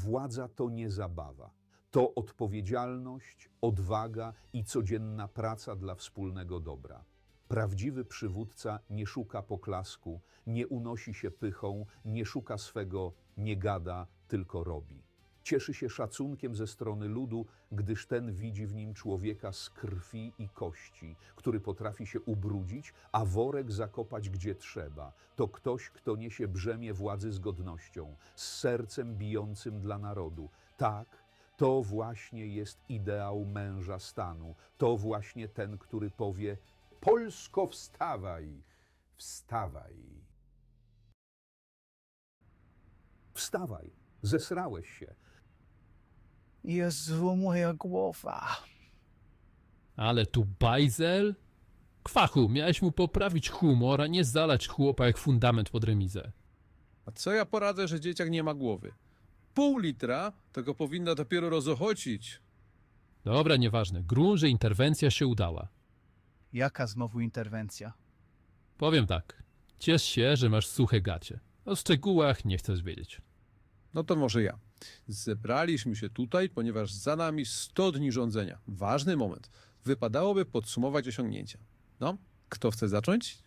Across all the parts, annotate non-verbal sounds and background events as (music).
władza to nie zabawa. To odpowiedzialność, odwaga i codzienna praca dla wspólnego dobra. Prawdziwy przywódca nie szuka poklasku, nie unosi się pychą, nie szuka swego, nie gada, tylko robi. Cieszy się szacunkiem ze strony ludu, gdyż ten widzi w nim człowieka z krwi i kości, który potrafi się ubrudzić, a worek zakopać gdzie trzeba. To ktoś, kto niesie brzemię władzy z godnością, z sercem bijącym dla narodu. Tak, to właśnie jest ideał męża stanu. To właśnie ten, który powie: Polsko, wstawaj, wstawaj. Wstawaj, zesrałeś się. Jezu, moja głowa. Ale tu bajzel? Kwachu, miałeś mu poprawić humor, a nie zalać chłopa jak fundament pod remizę. A co ja poradzę, że dzieciak nie ma głowy? Pół litra to go powinno dopiero rozochocić. Dobra, nieważne. Grunt, że interwencja się udała. Jaka znowu interwencja? Powiem tak. Ciesz się, że masz suche gacie. O szczegółach nie chcesz wiedzieć. No to może ja. Zebraliśmy się tutaj, ponieważ za nami 100 dni rządzenia. Ważny moment. Wypadałoby podsumować osiągnięcia. No, kto chce zacząć?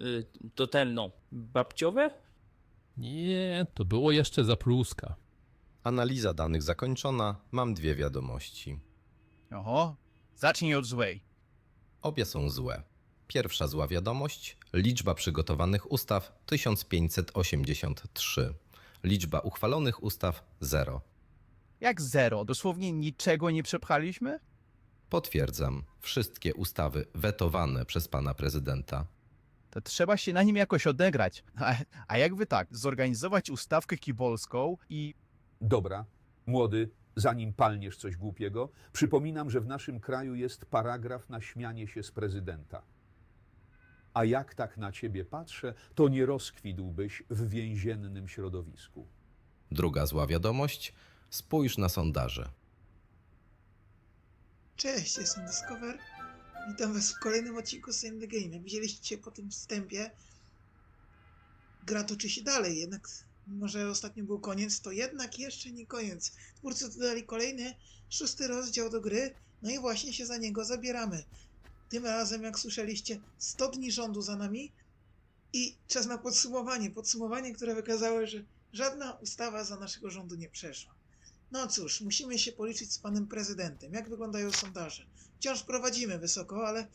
Y, to ten, no, babciowe? Nie, to było jeszcze za pluska. Analiza danych zakończona, mam dwie wiadomości. Oho, zacznij od złej. Obie są złe. Pierwsza zła wiadomość: liczba przygotowanych ustaw 1583. Liczba uchwalonych ustaw 0. Jak zero? Dosłownie niczego nie przepchaliśmy? Potwierdzam, wszystkie ustawy wetowane przez pana prezydenta. To trzeba się na nim jakoś odegrać. A, a jakby tak, zorganizować ustawkę kibolską i Dobra, młody, zanim palniesz coś głupiego, przypominam, że w naszym kraju jest paragraf na śmianie się z prezydenta. A jak tak na ciebie patrzę, to nie rozkwitłbyś w więziennym środowisku. Druga zła wiadomość: spójrz na sondaże. Cześć, jestem Discover. Witam was w kolejnym odcinku Same the Game. Jak widzieliście po tym wstępie, gra toczy się dalej, jednak mimo, że ostatnio był koniec, to jednak jeszcze nie koniec. Twórcy dodali kolejny, szósty rozdział do gry, no i właśnie się za niego zabieramy. Tym razem, jak słyszeliście, 100 dni rządu za nami i czas na podsumowanie. Podsumowanie, które wykazało, że żadna ustawa za naszego rządu nie przeszła. No cóż, musimy się policzyć z panem prezydentem. Jak wyglądają sondaże? Wciąż prowadzimy wysoko, ale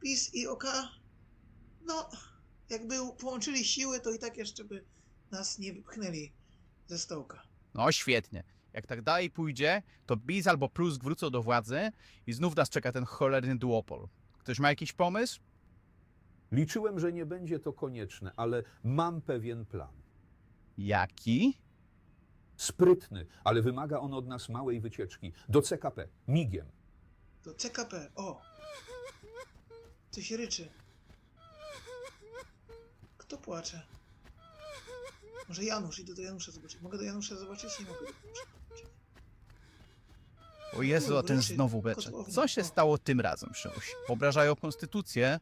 PiS i OK, no, jakby połączyli siły, to i tak jeszcze by nas nie wypchnęli ze stołka. No świetnie. Jak tak dalej pójdzie, to BIS albo Plus wrócą do władzy i znów nas czeka ten cholerny duopol. Ktoś ma jakiś pomysł? Liczyłem, że nie będzie to konieczne, ale mam pewien plan. Jaki? Sprytny, ale wymaga on od nas małej wycieczki. Do CKP, migiem. To CKP, o! Coś ryczy. Kto płacze? Może Janusz, idę do Janusza zobaczyć. Mogę do Janusza zobaczyć? Nie mogę. O Jezu, a ten znowu becze. Co się stało tym razem, Szymuś? Obrażają konstytucję?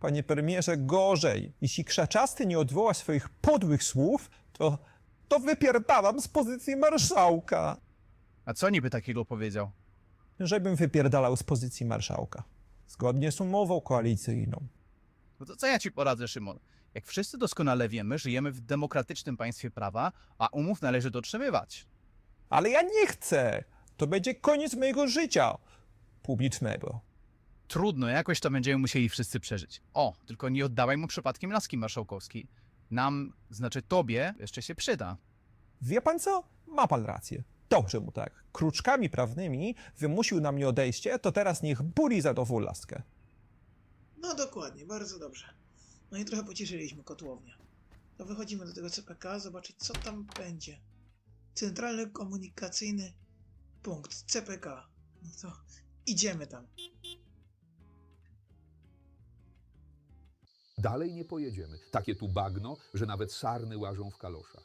Panie premierze, gorzej. Jeśli Krzaczasty nie odwoła swoich podłych słów, to, to wypierdalam z pozycji marszałka. A co niby takiego powiedział? Żebym wypierdalał z pozycji marszałka. Zgodnie z umową koalicyjną. No to co ja ci poradzę, Szymon? Jak wszyscy doskonale wiemy, żyjemy w demokratycznym państwie prawa, a umów należy dotrzymywać. Ale ja nie chcę! To będzie koniec mojego życia publicznego. Trudno, jakoś to będziemy musieli wszyscy przeżyć. O, tylko nie oddawaj mu przypadkiem laski marszałkowskiej. Nam, znaczy tobie, jeszcze się przyda. Wie pan co? Ma pan rację. Dobrze mu tak. Kruczkami prawnymi wymusił na mnie odejście, to teraz niech buli za nową laskę. No dokładnie, bardzo dobrze. No i trochę pocieszyliśmy kotłownię. To wychodzimy do tego CPK, zobaczyć co tam będzie. Centralny Komunikacyjny Punkt, CPK. No to idziemy tam. Dalej nie pojedziemy. Takie tu bagno, że nawet sarny łażą w kaloszach.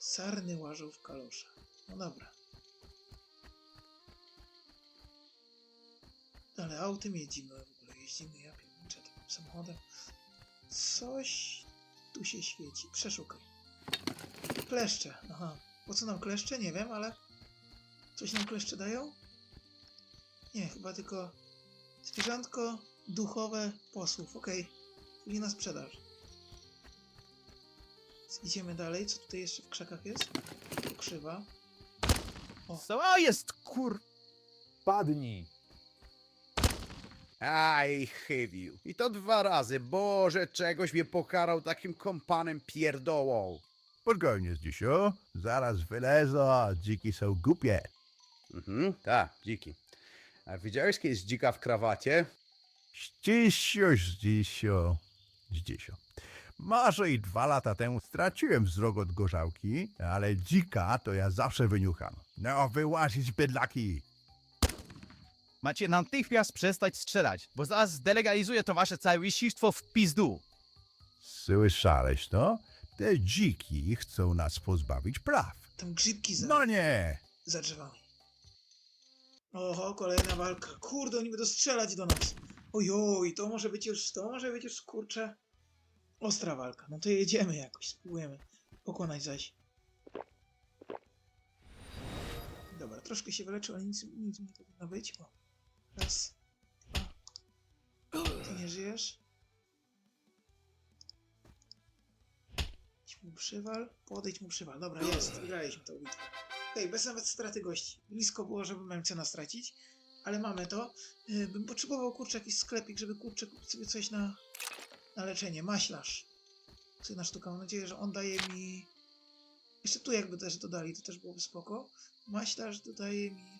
Sarny łażą w kaloszach. No dobra. Ale autem jeździmy w ogóle. Jeździmy, ja pierniczę tym samochodem. Coś tu się świeci? Przeszukaj. Kleszcze. Aha. Po co nam kleszcze? Nie wiem, ale... Coś nam kleszcze dają? Nie, chyba tylko zwierzątko duchowe posłów. Okej. Czyli na sprzedaż. Idziemy dalej. Co tutaj jeszcze w krzakach jest? Krzywa. Co jest kur... Padnij! Aj, chybił. I to dwa razy. Boże, czegoś mnie pokarał takim kompanem pierdołą. Spokojnie, Zdzisio. Zaraz wylezą, a dziki są głupie. Mhm, tak, dziki. A widziałeś kiedyś dzika w krawacie? Zdzisio, Zdzisio. Zdzisio. Może i dwa lata temu straciłem wzrok od gorzałki, ale dzika to ja zawsze wyniucham. No, wyłazić bydlaki. Macie natychmiast przestać strzelać, bo zaraz zdelegalizuję to wasze całe łysiństwo w pizdu. Słyszałeś to? Te dziki chcą nas pozbawić praw. Tam grzybki za, No nie! za drzewami. Oho, kolejna walka. Kurde, oni będą strzelać do nas. Ojoj, to może być już, to może być już, kurczę, ostra walka. No to jedziemy jakoś, spróbujemy pokonać zaś. Dobra, troszkę się wyleczył, ale nic, nic mi nie powinno być. O. Raz, dwa. Ty nie żyjesz? Mu przywal, podejdź mu przywal. Dobra, jest, wygraliśmy tą bitwę. Okej, bez nawet straty gości. Blisko było, żeby Memcena stracić, ale mamy to. Yy, bym potrzebował, kurczę, jakiś sklepik, żeby, kurczę, kupić sobie coś na, na leczenie. Maślarz. Jedna sztuka. Mam nadzieję, że on daje mi... Jeszcze tu jakby też dodali, to też byłoby spoko. Maślarz dodaje mi...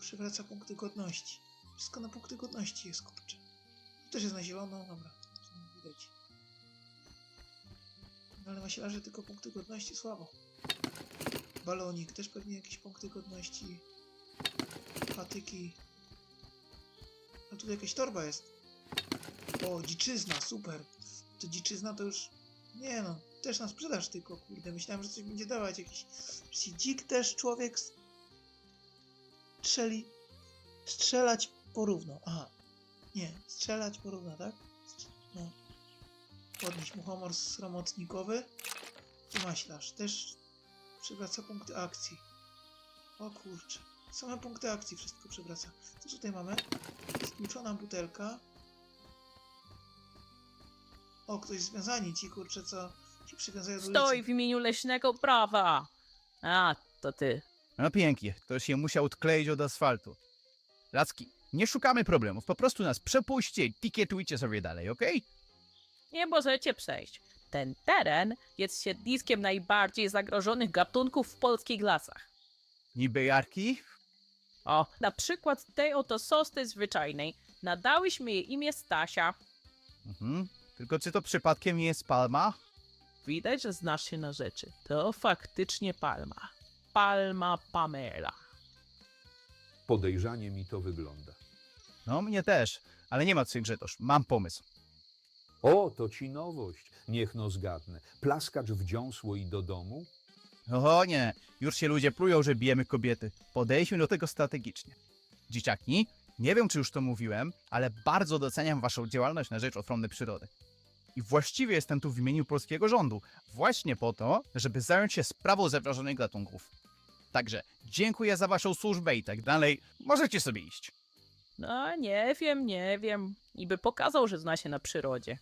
Przywraca punkty godności. Wszystko na punkty godności jest, kurczę. Też jest na zielono, dobra. Widać. Ale maślarze tylko punkty godności słabo. Balonik, też pewnie jakieś punkty godności. Patyki. A tu jakaś torba jest. O, dziczyzna, super. To dziczyzna to już... Nie no, też na sprzedaż tylko, kurde. Myślałem, że coś będzie dawać jakiś... Dzik też człowiek... Strzeli... Strzelać porówno. Aha. Nie, strzelać porówno, tak? No. Podnieś mu humor sromotnikowy. I maślarz. Też przywraca punkty akcji. O kurczę. Same punkty akcji wszystko przywraca. Co tutaj mamy? Stłuczona butelka. O, ktoś związani ci, kurczę, co przywiązają do ulicy. w imieniu leśnego prawa. A, to ty. No pięknie, ktoś się musiał odkleić od asfaltu. Lacki, nie szukamy problemów, po prostu nas przepuśćcie i tiketujcie sobie dalej, okej? Nie możecie przejść. Ten teren jest siedliskiem najbardziej zagrożonych gatunków w polskich lasach. Niby jarki? O, na przykład tej oto sosny zwyczajnej nadałyśmy jej imię Stasia. Mhm. Tylko czy to przypadkiem nie jest palma? Widać, że znasz się na rzeczy. To faktycznie palma. Palma Pamela. Podejrzanie mi to wygląda. No, mnie też, ale nie ma co Grzegorz, mam pomysł. O, to ci nowość. Niech no zgadnę. Plaskacz wdziąsło i do domu? O nie, już się ludzie plują, że bijemy kobiety. Podejdźmy do tego strategicznie. Dzieciaki, nie wiem czy już to mówiłem, ale bardzo doceniam waszą działalność na rzecz ochrony przyrody. I właściwie jestem tu w imieniu polskiego rządu, właśnie po to, żeby zająć się sprawą zagrożonych gatunków. Także dziękuję za waszą służbę i tak dalej. Możecie sobie iść. No, nie wiem, nie wiem. Niby pokazał, że zna się na przyrodzie.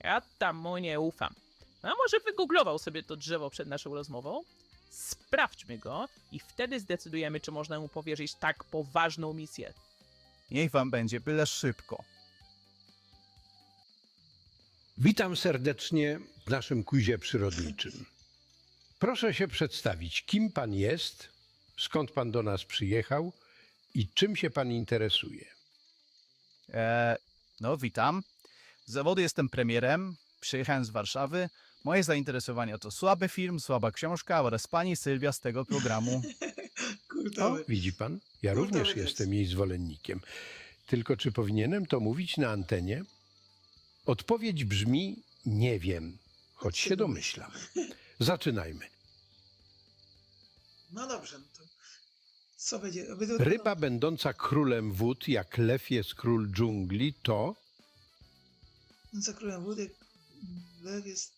Ja tam mu nie ufam. A może wygooglował sobie to drzewo przed naszą rozmową? Sprawdźmy go i wtedy zdecydujemy, czy można mu powierzyć tak poważną misję. Niech wam będzie, byle szybko. Witam serdecznie w naszym quizie przyrodniczym. Proszę się przedstawić, kim pan jest, skąd pan do nas przyjechał i czym się pan interesuje. E, no, witam. Z zawodu jestem premierem. Przyjechałem z Warszawy. Moje zainteresowania to słaby film, słaba książka oraz pani Sylwia z tego programu. (laughs) O, widzi pan, ja również jestem jej zwolennikiem. Tylko czy powinienem to mówić na antenie? Odpowiedź brzmi nie wiem, choć się domyślam. Zaczynajmy. No dobrze, no to... Co będzie? Ryba będąca królem wód, jak lew jest król dżungli, to za królem wód, jak Lew jest...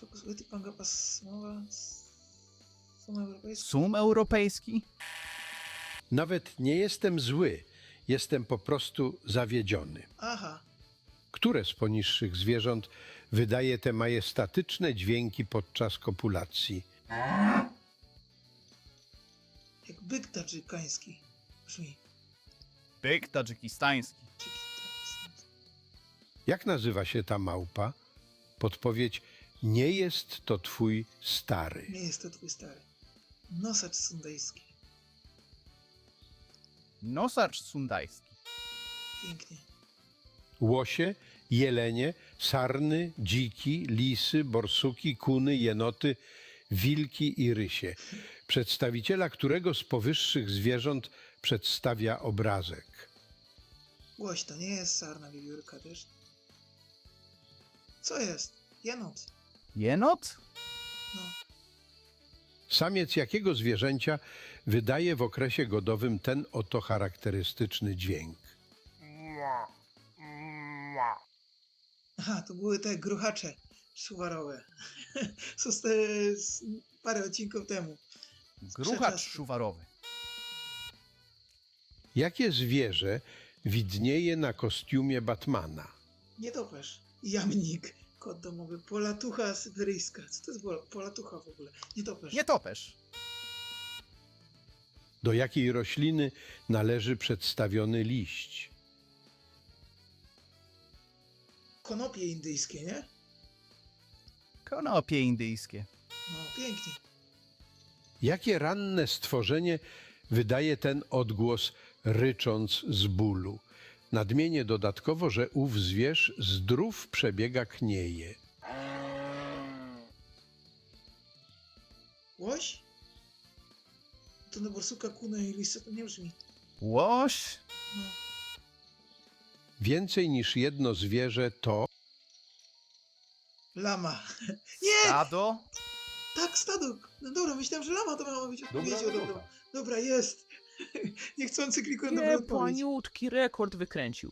Fokusujety panga pasmowa... Sum europejski. Sum europejski? Nawet nie jestem zły, jestem po prostu zawiedziony. Aha, Które z poniższych zwierząt wydaje te majestatyczne dźwięki podczas kopulacji? Jak byk tadżykański. Brzmi. Byk tadżykistański. Jak nazywa się ta małpa? Podpowiedź: Nie jest to twój stary. Nie jest to twój stary. Nosacz sundejski. Nosacz sundajski. Pięknie. Łosie, jelenie, sarny, dziki, lisy, borsuki, kuny, jenoty, wilki i rysie. Przedstawiciela którego z powyższych zwierząt przedstawia obrazek? Łoś to nie jest sarna wiewiórka też. Co jest? Jenot. Jenot? No. Samiec jakiego zwierzęcia wydaje w okresie godowym ten oto charakterystyczny dźwięk? Aha, to były te gruchacze szuwarowe. Co (laughs) z, te, z parę odcinków temu. Gruchacz szuwarowy. Jakie zwierzę widnieje na kostiumie Batmana? Nietoperz. Jamnik. Kot domowy. Polatucha syberyjska. Co to jest pola- polatucha w ogóle? Nietoperz. Nietoperz. Do jakiej rośliny należy przedstawiony liść? Konopie indyjskie, nie? Konopie indyjskie. No, pięknie. Jakie ranne stworzenie wydaje ten odgłos rycząc z bólu? Nadmienię dodatkowo, że ów zwierz zdrów przebiega knieje. Łoś? To na borsuka, kuna i lisa to nie brzmi. Łoś? No. Więcej niż jedno zwierzę to Lama. (laughs) Nie! Stado? Tak, stado. No dobra, myślałem, że lama to miała być odpowiedzią. Dobra, dobra. dobra jest. (laughs) Niechcący klikłem na odpowiedź. paniutki rekord wykręcił.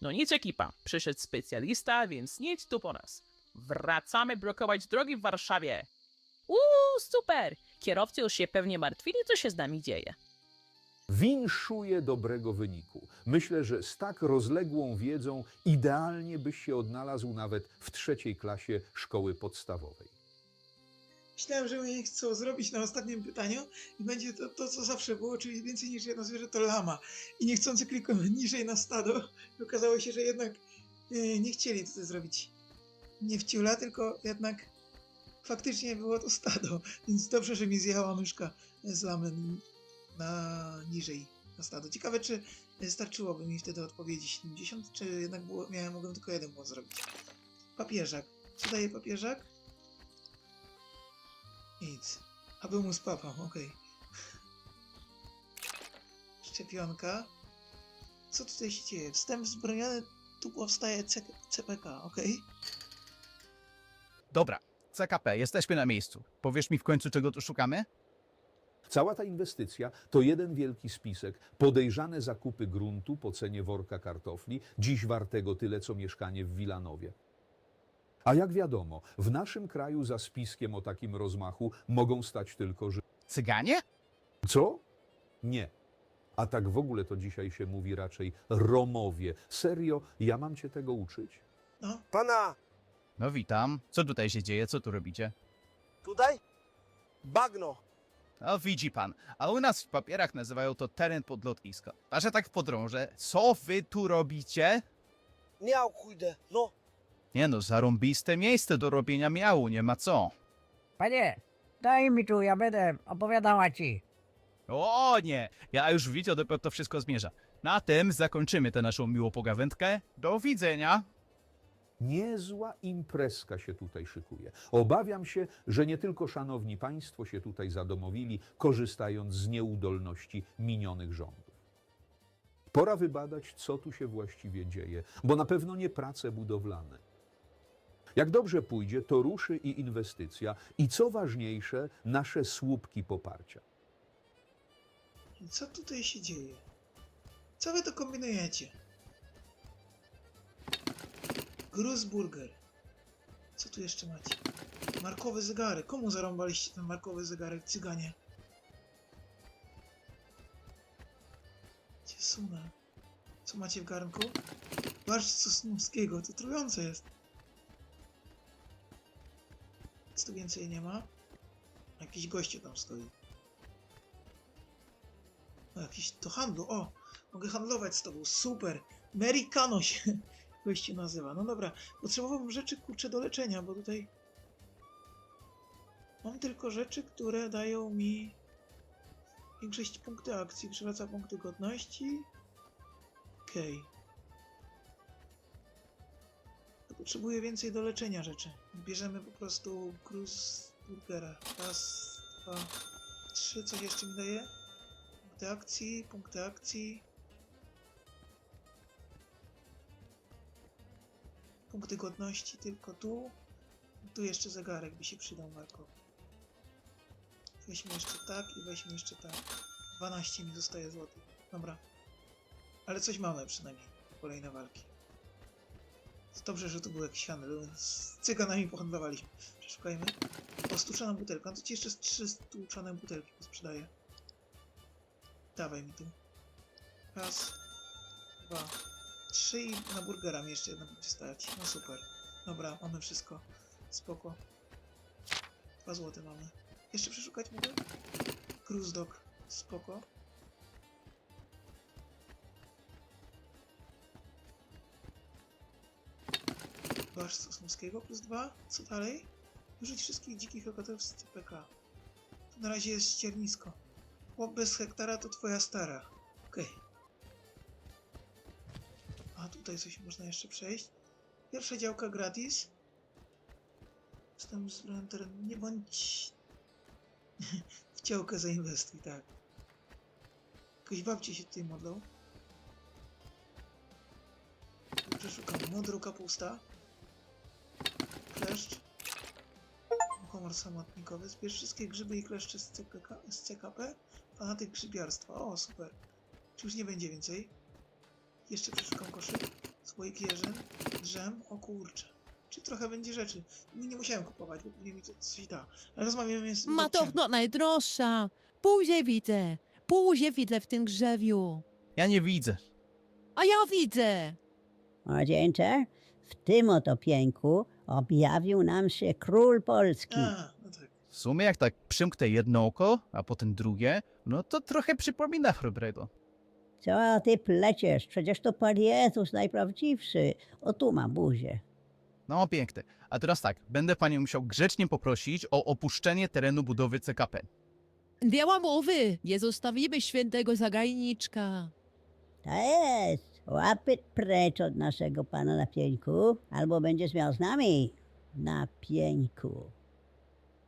No nic ekipa, przyszedł specjalista, więc nic tu po nas. Wracamy blokować drogi w Warszawie. Uuu, super! Kierowcy już się pewnie martwili, co się z nami dzieje. Winszuję dobrego wyniku. Myślę, że z tak rozległą wiedzą idealnie byś się odnalazł nawet w trzeciej klasie szkoły podstawowej. Myślałem, że mnie chcą zrobić na ostatnim pytaniu i będzie to, to, co zawsze było, czyli więcej niż jedno zwierzę to lama. I niechcący klikłem (laughs) niżej na stado i okazało się, że jednak e, nie chcieli tutaj zrobić nie wciula, tylko jednak faktycznie było to stado. (laughs) Więc dobrze, że mi zjechała myszka z lamy na niżej na stado. Ciekawe, czy starczyłoby mi wtedy odpowiedzi 70, czy jednak było, miałem, mogłem tylko jeden błąd zrobić. Papieżak. Co daje papieżak? Nic. Aby mu spapał, okej. Szczepionka. Co tutaj się dzieje? Wstęp wzbroniony, tu powstaje C CPK, okej? Dobra, CKP, jesteśmy na miejscu. Powiesz mi w końcu, czego tu szukamy? Cała ta inwestycja to jeden wielki spisek. Podejrzane zakupy gruntu po cenie worka kartofli, dziś wartego tyle co mieszkanie w Wilanowie. A jak wiadomo, w naszym kraju za spiskiem o takim rozmachu mogą stać tylko Ży... Cyganie? Co? Nie. A tak w ogóle to dzisiaj się mówi raczej Romowie. Serio, ja mam cię tego uczyć? No, Pana, No witam. Co tutaj się dzieje? Co tu robicie? tutaj? Bagno. No widzi pan, a u nas w papierach nazywają to teren pod lotnisko. A że tak w podrąże, co wy tu robicie? Miał chujdę, no. Nie no, zarąbiste miejsce do robienia miału, nie ma co. Panie, daj mi tu, ja będę opowiadała ci. O nie, ja już widzę, dopiero to wszystko zmierza. Na tym zakończymy tę naszą miłą pogawędkę. Do widzenia. Niezła imprezka się tutaj szykuje. Obawiam się, że nie tylko szanowni państwo się tutaj zadomowili, korzystając z nieudolności minionych rządów. Pora wybadać, co tu się właściwie dzieje, bo na pewno nie prace budowlane. Jak dobrze pójdzie, to ruszy i inwestycja, i co ważniejsze, nasze słupki poparcia. co tutaj się dzieje? Co wy to kombinujecie? Gruzburger. Co tu jeszcze macie? Markowy zegarek. Komu zarąbaliście ten markowy zegarek, cyganie? Gdzie? Co macie w garnku? Barszcz sosnowskiego, to trujące jest. Nic tu więcej nie ma. Jakiś gościu tam stoi. O, jakiś do handlu. O, mogę handlować z tobą. Super. Americano się (laughs) gościu nazywa. No dobra, potrzebowałbym rzeczy kurcze do leczenia, bo tutaj mam tylko rzeczy, które dają mi większość punkty akcji, przywraca punkty godności. Okej. To Potrzebuję więcej do leczenia rzeczy. Bierzemy po prostu Cruz Burgera. Raz, dwa, trzy. Coś jeszcze mi daje? Punkty akcji, punkty akcji. Punkty godności tylko tu. Tu jeszcze zegarek by się przydał Marko. Weźmy jeszcze tak i weźmy jeszcze tak. 12 mi zostaje złotych. Dobra. Ale coś mamy przynajmniej. Kolejne walki. Dobrze, że to był jakiś handel. Z cyganami pohandlowaliśmy. Przeszukajmy. O, stłuczona butelka. No to ci jeszcze z trzy stłuczone butelki sprzedaję. Dawaj mi tu. Raz, dwa, trzy i na burgera mi jeszcze jedna będzie stać. No super. Dobra, mamy wszystko. Spoko. Dwa złote mamy. Jeszcze przeszukać mogę? Cruise dog. Spoko. Barsz Sosnowskiego plus dwa. Co dalej? Użyć wszystkich dzikich okotów z CPK. To na razie jest ściernisko. Chłop bez hektara to twoja stara. Okej. A tutaj coś można jeszcze przejść. Pierwsza działka gratis. Wstęp z terenu. Nie bądź... (laughs) w działkę zainwestuj, tak. Jakoś babci się tutaj modlą. Przeszukam. Modru kapusta. Kleszcz. Komor samotnikowy. Zbierz wszystkie grzyby i kleszcze z, CPK, z CKP. Fanatyk grzybiarstwa. O, super. Czy już nie będzie więcej? Jeszcze przeszukam koszyk. Słoik jeżyn. Drzem. O kurcze. Czy trochę będzie rzeczy. Nie, nie musiałem kupować, bo pewnie mi to coś da. Ale rozmawiamy z... Ma to babciami. no najdroższa. Później widzę. Później widzę w tym grzewiu. Ja nie widzę. A ja widzę. Młodzieńcze, w tym oto pięku objawił nam się król Polski. A, no tak. W sumie jak tak przymknę jedno oko, a potem drugie, no to trochę przypomina chrobrego. Co ty pleciesz? Przecież to Pan Jezus najprawdziwszy. O tu ma buzię. No piękne. A teraz tak, będę panią musiał grzecznie poprosić o opuszczenie terenu budowy CKP. Nie ma mowy. Nie zostawimy świętego zagajniczka. To jest. Łapy precz od naszego Pana na pieńku, albo będziesz miał z nami na pieńku.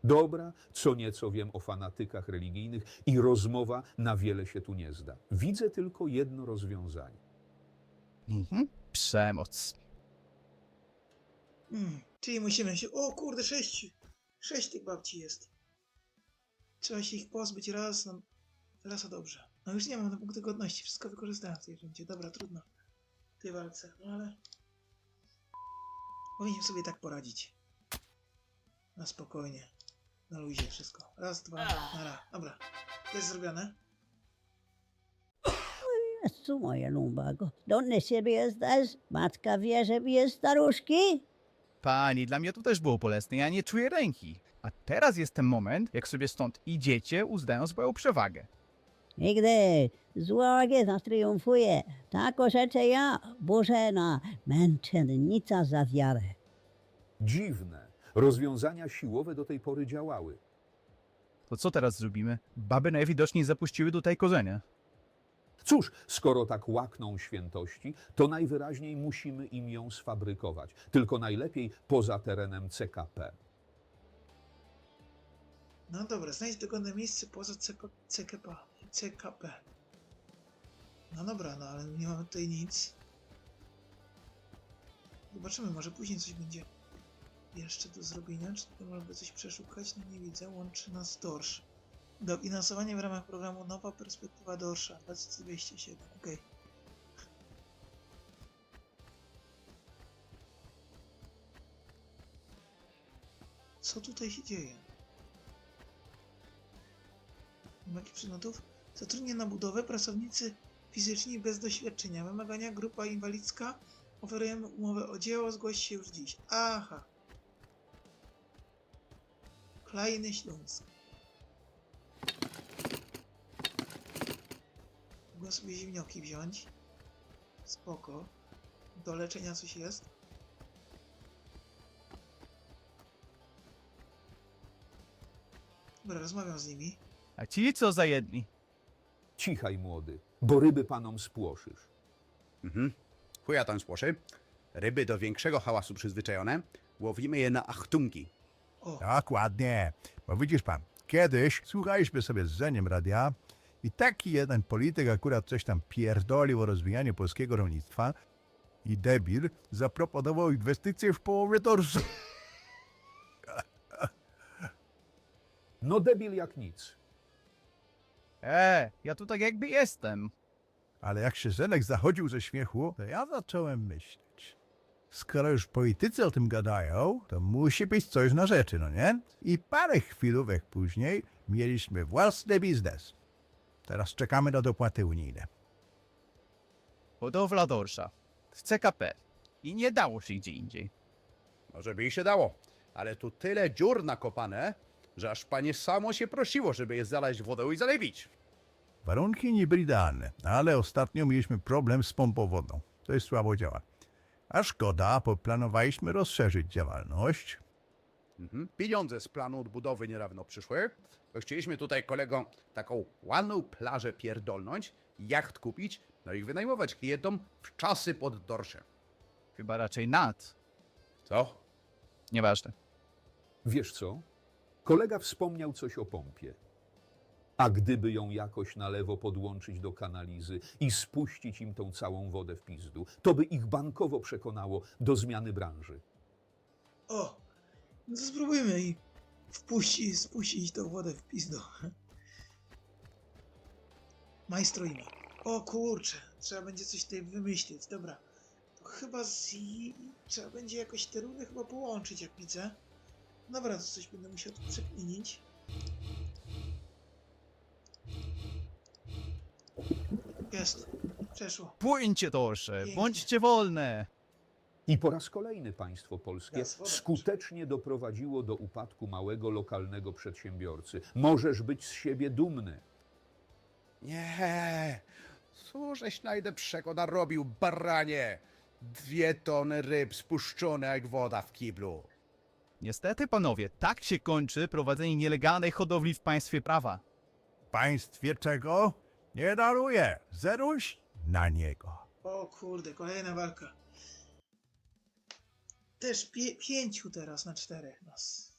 Dobra, co nieco wiem o fanatykach religijnych i rozmowa na wiele się tu nie zda. Widzę tylko jedno rozwiązanie. Mhm. Przemoc. Hmm, czyli musimy się... O kurde, sześć! Sześć tych babci jest. Trzeba się ich pozbyć raz, no... Raz a dobrze. No już nie mam na punkty godności, wszystko wykorzystałem w tej rundzie. Dobra, trudno. W tej walce, no ale... Powinien sobie tak poradzić. Na spokojnie. Na luzie wszystko. Raz, dwa, nara. Dobra. Jest zrobione. Jezu moje lumbago. Donny siebie jesteś? Matka wie, że jest staruszki? Pani, dla mnie to też było bolesne, ja nie czuję ręki. A teraz jest ten moment, jak sobie stąd idziecie, uznając swoją przewagę. Nigdy. Zła nas triumfuje. Tak orzeczę ja, Bożena, męczennica za wiarę. Dziwne. Rozwiązania siłowe do tej pory działały. To co teraz zrobimy? Baby najwidoczniej zapuściły tutaj korzenie. Cóż, skoro tak łakną świętości, to najwyraźniej musimy im ją sfabrykować. Tylko najlepiej poza terenem CKP. No dobra, znajdź dogodne miejsce poza CK, CKP. CKP. No dobra, no ale nie mamy tutaj nic. Zobaczymy, może później coś będzie jeszcze do zrobienia. Czy tutaj można by coś przeszukać? No nie widzę. Łączy nas dorsz. Dofinansowanie w ramach programu Nowa Perspektywa Dorsza 2027. Okej. Co tutaj się dzieje? Maki przedmiotów. Zatrudnienie na budowę, pracownicy fizyczni bez doświadczenia. Wymagania grupa inwalidzka. Oferujemy umowę o dzieło, zgłoś się już dziś. Aha. Klejny Śląsk. Mogę sobie zimnioki wziąć. Spoko. Do leczenia coś jest. Dobra, rozmawiam z nimi. A ci co za jedni? Cichaj, młody, bo ryby panom spłoszysz. Mhm. Chuja tam spłoszy. Ryby do większego hałasu przyzwyczajone. Łowimy je na achtungi. Dokładnie. Bo widzisz pan, kiedyś słuchaliśmy sobie z Zeniem radia i taki jeden polityk akurat coś tam pierdolił o rozwijaniu polskiego rolnictwa i debil zaproponował inwestycje w połowie torsu. No debil jak nic. E, ja tu tak jakby jestem. Ale jak się Zenek zachodził ze śmiechu, to ja zacząłem myśleć. Skoro już politycy o tym gadają, to musi być coś na rzeczy, no nie? I parę chwilówek później mieliśmy własny biznes. Teraz czekamy na dopłaty unijne. Hodowla dorsza. W CKP. I nie dało się gdzie indziej. Może by i się dało. Ale tu tyle dziur nakopane, że aż panie samo się prosiło, żeby je zalać wodą i zalewić. Warunki nie były idealne, ale ostatnio mieliśmy problem z pompą wodną. To jest słabo działa. A szkoda, bo planowaliśmy rozszerzyć działalność. Mhm. Pieniądze z planu odbudowy niedawno przyszły. Chcieliśmy tutaj kolegom taką ładną plażę pierdolnąć, jacht kupić, no i wynajmować klientom w czasy pod dorsze. Chyba raczej nad. Co? Nieważne. Wiesz co? Kolega wspomniał coś o pompie. A gdyby ją jakoś na lewo podłączyć do kanalizy i spuścić im tą całą wodę w pizdu, to by ich bankowo przekonało do zmiany branży. O! No to spróbujmy i wpuścić, spuścić tą wodę w pizdo. Majstrujmy. O kurczę, trzeba będzie coś tutaj wymyślić. Dobra. To chyba z... Trzeba będzie jakoś te runy chyba połączyć, jak widzę. Dobra, to coś będę musiał tu przekminić. Jest. Przeszło. Płyńcie dorsze, Pięknie. bądźcie wolne. I po raz kolejny państwo polskie skutecznie doprowadziło do upadku małego lokalnego przedsiębiorcy. Możesz być z siebie dumny. Nie! Cóżeś najlepszego narobił, baranie! Dwie tony ryb spuszczone jak woda w kiblu. Niestety, panowie, tak się kończy prowadzenie nielegalnej hodowli w państwie prawa. Państwie czego? Nie daruję. Zeruś na niego. O kurde, kolejna walka. Też pie pięciu teraz na czterech nas.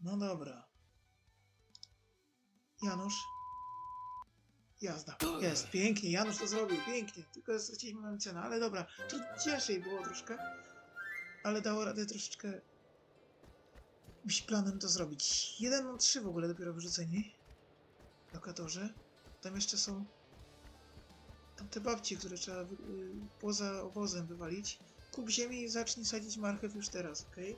No dobra. Janusz. Jazda. Jest, pięknie. Janusz to zrobił, pięknie. Tylko straciliśmy mamy cenę, ale dobra. Tu ciężej było troszkę. Ale dało radę troszeczkę jakimś planem to zrobić. Jeden na trzy w ogóle dopiero wyrzuceni. Lokatorzy. Tam jeszcze są tam te babci, które trzeba y, poza obozem wywalić. Kup ziemi i zacznij sadzić marchew już teraz, okej?